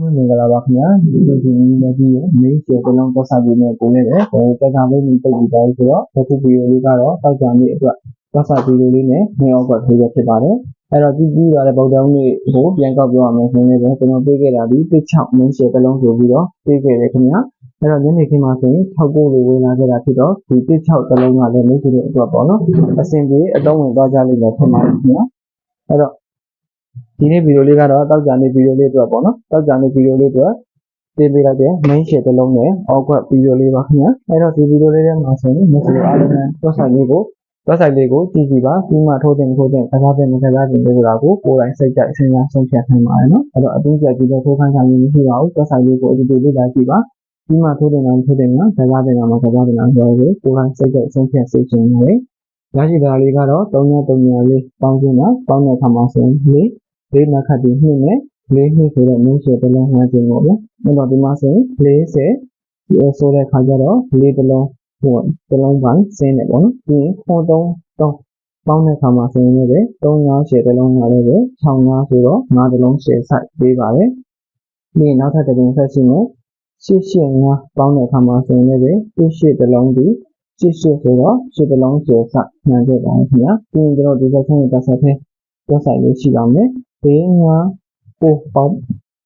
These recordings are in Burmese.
မင်္ဂလာပါခင်ဗျာဒီလိုဒီနေ့လည်းဒီမေးချေတလုံးသက်ဆိုင်ပြီးနေကိုလည်းတယ်ဟိုတက်တာလေးမျိုးပိတ်ပြီးသွားပြီဆိုတော့အခုဗီဒီယိုလေးကတော့တောက်ကြနေ့အတွက်သက်ဆိုင်ဗီဒီယိုလေးနဲ့နေအောက်ကထိုးရဖြစ်ပါတယ်အဲ့တော့ပြီးပြီးလာတဲ့ပုံတောင်းလေးကိုပြန်ကောက်ပြောရမယ်ဆိုရင်လည်းကျွန်တော်ပေးခဲ့တာဒီတစ်ချောင်းမင်းချေတလုံးဆိုပြီးတော့ပေးခဲ့တယ်ခင်ဗျာအဲ့တော့ညနေခင်းမှာဆိုရင်6ကိုလိုဝင်လာခဲ့တာဖြစ်တော့ဒီတစ်ချောင်းတလုံးကလည်းမိတ်ဆွေတို့အတွက်ပေါ့နော်အဆင်ပြေအသုံးဝင်သွားကြလိမ့်မယ်ထင်ပါတယ်ခင်ဗျာအဲ့တော့ ဒီနေ့ဗီဒီယိုလေးကတော့တောက်ကြနေဗီဒီယိုလေးအတွက်ပေါ့နော်တောက်ကြနေဗီဒီယိုလေးအတွက်တင်ပေးလိုက်တဲ့ main share တစ်လုံးနဲ့အောက်ကဗီဒီယိုလေးပါခင်ဗျာအဲ့တော့ဒီဗီဒီယိုလေးထဲမှာဆိုရင် message အားလုံးနဲ့ website လေးကို website လေးကိုကြည့်ကြည့်ပါပြီးမှထိုးတင်ထိုးတင်ကစားတင်မကစားတင်လေးဆိုတာကိုကိုယ်တိုင်စိတ်ကြိုက်စဉ်းစားဆုံးဖြတ်နိုင်ပါတယ်နော်အဲ့တော့အတူကြကြည့်တဲ့ထိုးခိုင်းဆောင်ရင်းမရှိပါဘူး website လေးကိုအတူတူလေးလာကြည့်ပါပြီးမှထိုးတင်တာထိုးတင်တာကစားတင်တာမှာကစားတင်တာဆိုတော့ကိုယ်တိုင်စိတ်ကြိုက်ဆုံးဖြတ်စေချင်တယ်ရရှိတာလေးကတော့3.3လေးပေါင်းခြင်းမှာပေါင်းတဲ့အခါမှာဆိုရင် လေးလေးနှစ်ခတ်ပြီးနှစ်နဲ့လေးနှစ်ဆိုတော့မျိုးရှယ်တစ်လုံးမှခြင်းပေါ့ဗျာ။အဲ့တော့ဒီမှာဆိုရင်40ဆိုတဲ့ခါကျတော့လေးတစ်လုံးဟိုတစ်လုံးပိုင်းစင်းတယ်ပေါ့နော်။ပြီးရင်ခွန်3 3ပေါင်းတဲ့ခါမှာဆိုရင်လည်း3 5ရှယ်တစ်လုံးကလည်းပဲ6 5ဆိုတော့5တစ်လုံးရှယ်ဆိုင်ပေးပါတယ်။ပြီးရင်နောက်ထပ်တစ်ပြင်ဆက်ရှိမယ်ရှစ်ရှစ်5ပေါင်းတဲ့အခါမှာဆိုရင်လည်းရှစ်ရှစ်တစ်လုံးဒီရှစ်ရှစ်ဆိုတော့ရှစ်တစ်လုံးရှယ်ဆိုင်မှန်ခဲ့ပါတယ်ခင်ဗျာ။ပြီးရင်ကျွန်တော်ဒီဆက်ချင်းတက်ဆက်သေးတက်ဆိုင်လေးရှိပါမယ်။ ဘေးငါပိုပေါင်း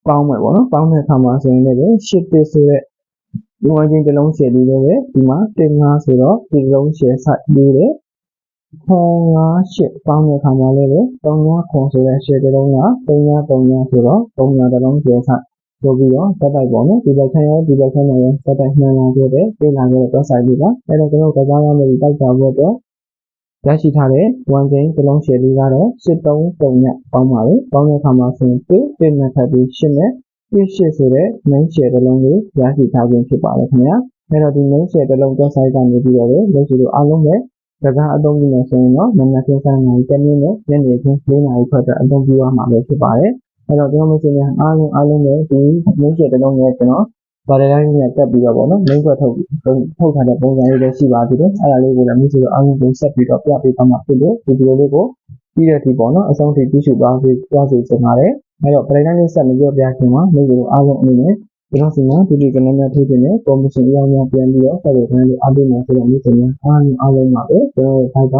ပေါင်းမယ်ပေါ့နော်ပေါင်းတဲ့အခါမှာဆိုရင်လည်းရှစ်တစ်ဆိုတဲ့ဒီဝိုင်းချင်းတစ်လုံးရှယ်ပြီးတော့ဒီမှာတင်ငါဆိုတော့ဒီလုံးရှယ်ဆက်ပြီးတယ်ခွန်ငါရှစ်ပေါင်းတဲ့အခါမှာလည်း3ငါခွန်ဆိုတဲ့ရှယ်တစ်လုံးက3ငါ3ငါဆိုတော့3ငါတစ်လုံးရှယ်ဆက်ဆိုပြီးတော့တက်တိုက်ပေါ့နော်ဒီဘက်ချမ်းရောဒီဘက်ချမ်းရောတက်တိုက်မှန်လာခဲ့တဲ့ပြင်လာခဲ့တဲ့ website လေးပါအဲ့တော့ကျွန်တော်ကစားရမယ့်တောက်ကြဖို့အတွက် ရရှိထားတဲ့ one chain တစ်လုံး share လေးကတော့83ညပေါင်းပါလေပေါင်းတဲ့အခါမှာဆိုရင်1 1နဲ့ထပ်ပြီး8နဲ့1 8ဆိုတဲ့ main share တစ်လုံးကိုရရှိထားခြင်းဖြစ်ပါတယ်ခင်ဗျာအဲ့တော့ဒီ main share တစ်လုံး website ကနေပြီးတော့လည်းလက်ရှိလိုအားလုံးပဲစကားအသုံးပြုနေဆိုရင်တော့မနက်ခင်း7နာရီတနေ့နဲ့ညနေခင်း4နာရီခွဲအတွက်အသုံးပြုရမှာပဲဖြစ်ပါတယ်အဲ့တော့ကျွန်တော်မရှိရင်အားလုံးအားလုံးပဲဒီ main share တစ်လုံးနဲ့ကျွန်တော် ဘာတွေတိုင်းနဲ့တက်ပြီးတော့ပေါ့နော် main ကွက်ထုတ်ထုတ်ထားတဲ့ပုံစံလေးလည်းရှိပါသေးတယ်အဲ့ဒါလေးကိုလည်းမိစေတော့အားလုံးကိုဆက်ပြီးတော့ပြပေးသွားမှာဖြစ်လို့ဒီဗီဒီယိုလေးကိုပြီးတဲ့အထိပေါ့နော်အဆုံးထိကြည့်ရှုသွားစေသွားစေချင်ပါတယ်အဲ့တော့ပရိသတ်လေးဆက်မပြောပြခင်မှာမိစေတို့အားလုံးအနေနဲ့ကျွန်တော်စီမံဒီဒီကနေ့နဲ့ထိုးတင်တဲ့ commission အရောင်းများပြန်ပြီးတော့ဆက်ရတဲ့လေးအားပေးမယ်ဆိုတော့မိစေများအားလုံးအားလုံးပါပဲကျွန်တော်တို့ဘိုက်က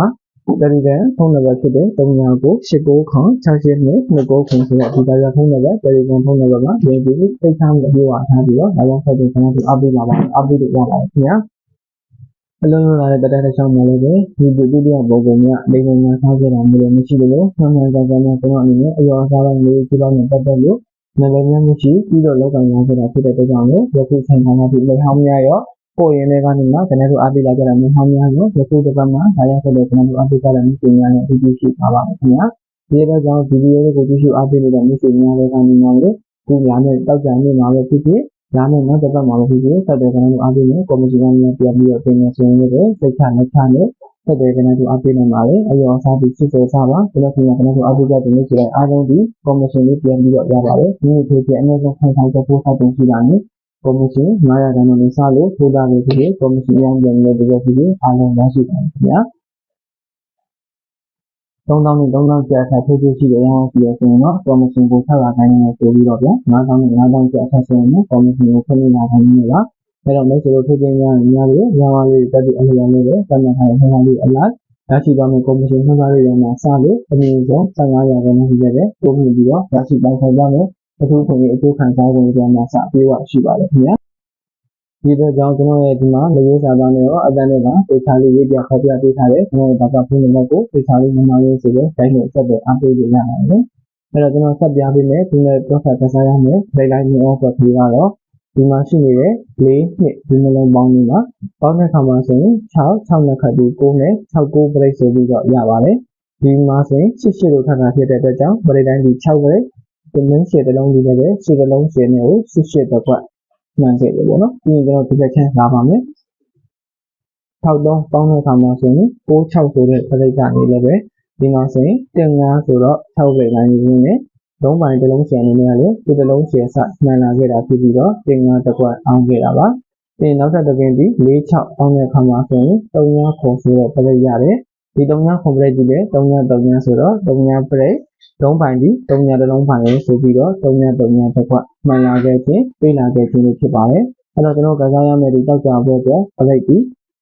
တယ်လီဂရမ်ဖုန်းနံပါတ်ဖြစ်တဲ့3996ခေါင်68နဲ့29ခေါင်ဆိုတော့ဒီကရဖုန်းနံပါတ်တယ်လီဂရမ်ဖုန်းနံပါတ်မှာဝင်ပြီးသိထားမှုမျိုးအားထားပြီးတော့ဒါကြောင့်ဆက်ပြီးကျွန်တော်တို့အပ်ပေးပါပါအပ်ပေးလို့ရပါတယ်ခင်ဗျာအလုံးလုံးလာတဲ့တတဲ့ချောင်းမှာလည်းပဲဒီဒီဒီရဲ့ပုံပုံများလိမ္မာများထားခဲ့တာမျိုးလည်းမရှိလို့မှန်မှန်ကန်ကန်နဲ့ကျွန်တော်အနေနဲ့အရောစားပိုင်းလေးဒီလောက်နဲ့ပတ်သက်လို့နာမည်များမရှိပြီးတော့လောက်ကန်များခဲ့တာဖြစ်တဲ့အတွက်ကြောင့်လည်းယခုချိန်ခါမှာဒီလေဟောင်းများရော ပို့ရင်လည်းကနေမှကျွန်တော်တို့အားပေးလာကြတာမျိုးဟောင်းများရောယခုတစ်ပတ်မှာဒါရောက်တဲ့ကျွန်တော်တို့အားပေးကြတဲ့မျိုးတွေများနဲ့အတူတူရှိပါပါမယ်ခင်ဗျာဒီတော့ကြောင့်ဗီဒီယိုလေးကိုကြည့်ရှုအားပေးနေတဲ့မျိုးတွေများလည်းကနေမှလည်းဒီညာနဲ့တောက်ကြနေမှာပဲဖြစ်ဖြစ်ဒါနဲ့နောက်တစ်ပတ်မှာဖြစ်ဖြစ်ဆက်တဲ့ကျွန်တော်တို့အားပေးမယ်ကော်မရှင်ကနေပြန်ပြီးတော့ပြင်နေဆိုရင်လည်းစိတ်ချလက်ချနဲ့ဆက်တဲ့ကျွန်တော်တို့အားပေးနိုင်ပါလေအယောအစားပြီးစစ်စစ်စားပါဒီလိုဆိုရင်ကျွန်တော်တို့အားပေးကြတဲ့နေ့ကျရင်အားလုံးဒီကော်မရှင်လေးပြန်ပြီးတော့ရပါတယ်ဒီနေ့ထိုးပြအနည်းဆုံးခံစားချက်ပို့ဆက်တင်ရှိတာနဲ့ ကော်မရှင်900ခန်းနဲ့စလို့ထိုးတာလေးဖြစ်ဖြစ်ကော်မရှင်အရင်ပြန်လို့ဒီလိုဖြစ်ဖြစ်အားလုံးရရှိပါတယ်ခင်ဗျာ3000နဲ့3000ကျပ်အခါထိုးထိုးရှိတဲ့ရောင်းစီရဆိုရင်တော့ကော်မရှင်ကိုဆက်လာခိုင်းနေဆိုပြီးတော့ဗျာ9000နဲ့9000ကျပ်အခါဆိုရင်တော့ကော်မရှင်ကိုဖွင့်လာခိုင်းနေလားအဲ့တော့မိတ်ဆွေတို့ထိုးခြင်းများများပြီးရောင်းရလေးတက်ပြီးအလျော်လေးပဲပတ်သက်ထားတဲ့ဟန်လေးအလိုက်ရရှိသွားမယ့်ကော်မရှင်နှုတ်သားတွေမှာစလို့အမြင့်ဆုံး15ရာခိုင်နှုန်းရှိတဲ့ပုံမြင်ပြီးတော့ရရှိပိုင်ဆိုင်ကြမယ် အထူးခွင့်အကျိုးခံစားခွင့်ကြမှာစပြေးဝရှိပါတယ်ခင်ဗျာဒီတော့ကြောင့်ကျွန်တော်ရဲ့ဒီမှာလေးစာသားနဲ့ရောအတန်းတွေကပေချာလေးရေးပြခေါ်ပြပေးထားတယ်ကျွန်တော်ဘာသာဖုန်းနံပါတ်ကိုပေချာလေးနံပါတ်လေးဆိုတဲ့တိုင်းနဲ့ဆက်သွယ်အားပေးလို့ရပါတယ်အဲ့တော့ကျွန်တော်ဆက်ပြပေးမယ်ဒီနေ့တော့ဆက်ကစားရမယ်လိုက်လိုက်မျိုး offer ကြီးကတော့ဒီမှာရှိနေတဲ့၄နှစ်ဒီနှလုံးပေါင်းနေမှာပေါင်းတဲ့အခါမှာဆိုရင်6 6နှစ်ခတ်ပြီး9နဲ့6 9 break ဆိုပြီးတော့ရပါတယ်ဒီမှာဆိုရင်8 8လို့ထပ်တာဖြစ်တဲ့အတွက်ကြောင့် break တိုင်းဒီ6 break ဒီ မင်းရှယ်တစ်လုံးဒီလည်းပဲရှယ်တစ်လုံးရှယ်နဲ့ကို8 8တစ်ခွက်မှန်ခဲ့တယ်ပေါ့နော်ပြီးရင်ကျွန်တော်ဒီဘက်ချမ်းလာပါမယ်6လုံးပေါင်းတဲ့အခါမှာဆိုရင်6 6ဆိုတဲ့ break ကနေလည်းပဲဒီမှာဆိုရင်တင်5ဆိုတော့6 break တိုင်းနေနေလုံးပိုင်းတစ်လုံးရှယ်အနေနဲ့လည်းဒီတစ်လုံးရှယ်စမှန်လာခဲ့တာဖြစ်ပြီးတော့တင်5တစ်ခွက်အောင်ခဲ့တာပါပြီးနောက်ထပ်တစ်ပင်ပြီး4 6အောင်းတဲ့အခါမှာဆိုရင်3 5ခုဆိုတဲ့ပြည့်ရတယ် ဒီ3ညခွန်ပရိတ်ကြီးလည်း3ည3ညဆိုတော့3ညပရိတ်လုံးပိုင်ဒီ3ညတစ်လုံးပိုင်ရဆိုပြီးတော့3ည3ညတစ်ခွက်မှန်လာခဲ့ခြင်းပြေးလာခဲ့ခြင်းလို့ဖြစ်ပါတယ်အဲ့တော့ကျွန်တော်ကစားရမယ့်ဒီတောက်ကြဖို့အတွက်ပရိတ်ဒီ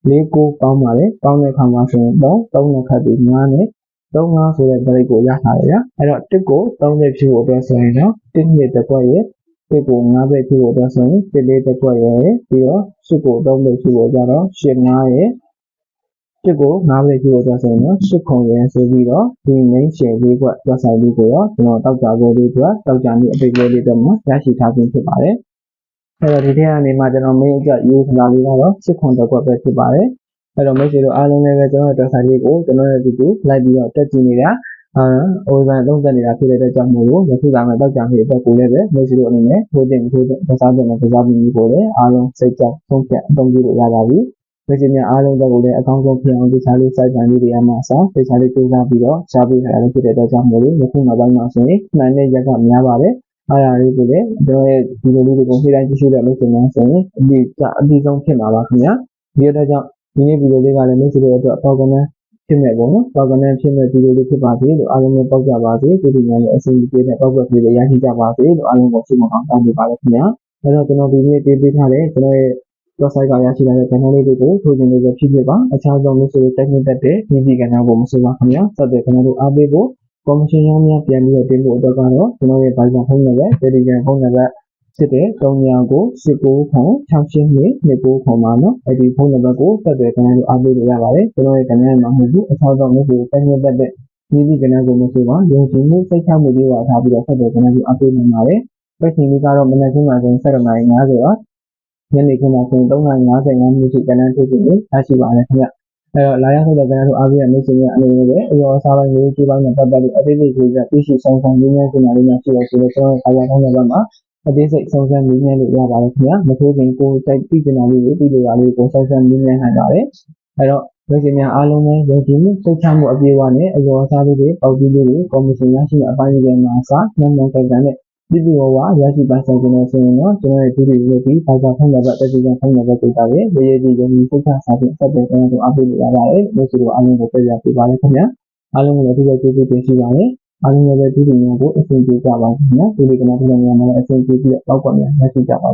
၄ကိုကောင်းပါတယ်ကောင်းတဲ့ခါမှာဆိုရင်တော့3နှစ်ခတ်ဒီ9နဲ့3 5ဆိုတဲ့ပရိတ်ကိုရထားတယ်ဗျာအဲ့တော့တစ်ကို3နှစ်ဖြူဖို့အတွက်ဆိုရင်တော့1နှစ်တစ်ခွက်ရဲ့တစ်ကို9ပဲဖြူဖို့အတွက်ဆိုရင်တစ်လေးတစ်ခွက်ရဲ့ပြီးတော့10ကို3ပဲဖြူဖို့ကြတော့10 9ရဲ့ တစ်ကို9ပဲဖြူဖို့အတွက်ဆိုရင်တော့10ခုရဲ့ဆိုပြီးတော့ဒီ main share လေးကွက်တွက်ဆိုင်လေးကိုရောကျွန်တော်တောက်ကြဖို့လေးအတွက်တောက်ကြနေအပိတ်လေးလေးတွေမှာရရှိထားခြင်းဖြစ်ပါတယ်အဲ့တော့ဒီထက်ကနေမှကျွန်တော် main အကြရေးခဏလေးကတော့10ခုတစ်ခွက်ပဲဖြစ်ပါတယ်အဲ့တော့မိတ်ဆွေတို့အားလုံးလည်းပဲကျွန်တော်တို့တွက်ဆိုင်လေးကိုကျွန်တော်ရဲ့ဒီကိုလိုက်ပြီးတော့တက်ကြည့်နေတာအာအိုဇန်သုံးသက်နေတာဖြစ်တဲ့အတွက်ကြောင့်မို့လို့အခုကမှတောက်ကြံပြီးအတွက်ကိုလည်းပဲမျိုးစီတို့အနေနဲ့ထိုးတင်ထိုးတင်ကစားတင်နဲ့ကစားပြီးကိုလည်းအားလုံးစိတ်ကြောက်ဆုံးဖြတ်အသုံးပြုလို့ရပါပြီ မျိုးစီများအားလုံးတော့ကိုလည်းအကောင်းဆုံးဖြစ်အောင်ဒီစားလေးစိုက်ပန်လေးတွေအမှအစားဒီစားလေးစူးစမ်းပြီးတော့ရှားပေးထားတယ်ဖြစ်တဲ့အတွက်ကြောင့်မို့လို့အခုနောက်ပိုင်းမှာဆိုရင်မှန်တဲ့ရက်ကများပါတယ်အားရလေးကိုလည်းကျွန်တော်ရဲ့ဒီလိုလေးတွေကိုဖြည့်တိုင်းကြည့်ရှုတဲ့လို့ဆိုရင်ဆိုရင်အပြီးအပြီးဆုံးဖြစ်မှာပါခင်ဗျာဒီအတွက်ကြောင့်ဒီနေ့ဗီဒီယိုလေးကလည်းမျိုးစီတို့အတွက်ပေါ့ကနန်းဖြစ်မဲ့ပေါ့နော်။ပေါက်ကနန်းဖြစ်မဲ့ဗီဒီယိုလေးဖြစ်ပါစေလို့အားလုံးပဲပေါက်ကြပါစေ။ဒီဒီများလည်းအစီအပြေနဲ့ပေါက်ပွက်ပြေလည်းရရှိကြပါစေလို့အားလုံးကိုဆုမကောင်းတောင်းပေးပါရခင်ဗျာ။အဲတော့ကျွန်တော်ဒီနေ့ပေးပေးထားတဲ့ကျွန်တော်ရဲ့ website ကရရှိလာတဲ့ channel လေးတွေကိုထိုးတင်လို့ဖြစ်ဖြစ်ပါ။အခြားဆုံးလို့ဆိုရင် technical တက်တဲ့ဒီဒီကဏ္ဍကိုမဆိုပါခင်ဗျာ။စတဲ့ကဏ္ဍတို့အားပေးဖို့ commission ရောင်းများပြန်ပြီးတော့တင်ဖို့အတွက်ကတော့ကျွန်တော်ရဲ့ Viber ဖုန်းနံပါတ် Telegram ဖုန်းနံပါတ်ဖြစ်တဲ့39ကို19ခု682 29ခုမှာနော်အဲ့ဒီဖုန်းနံပါတ်ကိုဆက်သွယ်ခဏလို့အားပေးလို့ရပါတယ်ကျွန်တော်ရဲ့ကဏ္ဍမှာမဟုတ်ဘူးအထောက်အပံ့လို့ဆိုတိုင်းရပတ်တဲ့ဒီဒီကဏ္ဍကိုမဆိုပါယုံကြည်မှုစိတ်ချမှုတွေပါထားပြီးတော့ဆက်သွယ်ခဏလို့အားပေးနိုင်ပါတယ်ပတ်ချိန်လေးကတော့မနက်ခင်းမှာဆိုရင်7:50ပါ ညနေခင်းမှာဆိုရင်3:55မိနစ်ထိကဏ္ဍထုတ်ပြီးရရှိပါတယ်ခင်ဗျအဲ့တော့လာရောက်တဲ့ကဏ္ဍတို့အားပေးရမယ့်สิ่งရဲ့အနေနဲ့ပဲအရောစားပိုင်းလေးကြီးပိုင်းနဲ့ပတ်သက်လို့အသေးစိတ်ကြီးကသိရှိဆောင်ဆောင်ရင်းနဲ့စင်တာလေးများရှိရဆိုတော့ကျွန်တော်အားရထောင်းတဲ့ဘက်မှာအသေးစိတ်ဆောင်ဆန်းမြင်းမြန်းလို့ရပါတယ်ခင်ဗျာမထိုးခင်ကိုစိုက်ပြီးကျင်တာလေးကိုပြီးလို့ရလေးကိုဆောင်ဆန်းမြင်းမြန်းနိုင်ပါတယ်အဲ့တော့ဝိဇ္ဇများအားလုံးပဲယုံကြည်မှုစိတ်ချမှုအပြည့်အဝနဲ့အယောအစားလေးတွေပေါက်ပြီးလေးတွေကော်မရှင်ရရှိတဲ့အပိုင်းတွေမှာအစားနှမ်းနှမ်းကြတဲ့ ပြည်သူ့ဝါရရှိပိုင်ဆိုင်ခြင်းနဲ့ဆိုရင်တော့ကျွန်တော်ရဲ့ဒီဗီဒီယိုပြီးဘာသာဖုန်းနံပါတ်တက်ကြည့်ဖုန်းနံပါတ်ကိုတာပဲရေရေကြီးယုံကြည်စိတ်ချစာဖြင့်ဆက်သွယ်ကြတဲ့အားပေးလို့ရပါတယ်လို့ဆိုတော့အားလုံးကိုပြပြပေးပါရခင်ဗျာအားလုံးကိုလည်းဒီလိုကျေးဇူးတင်ရှိပါတယ်အားလုံးလည်းဒီလိုမျိုးကိုအဆင်ပြေကြပါစေခင်ဗျာဒီလိုကနေ့ဒီလိုမျိုးမှာအဆင်ပြေပြီးတော့ပောက်ကွက်များရရှိကြပါ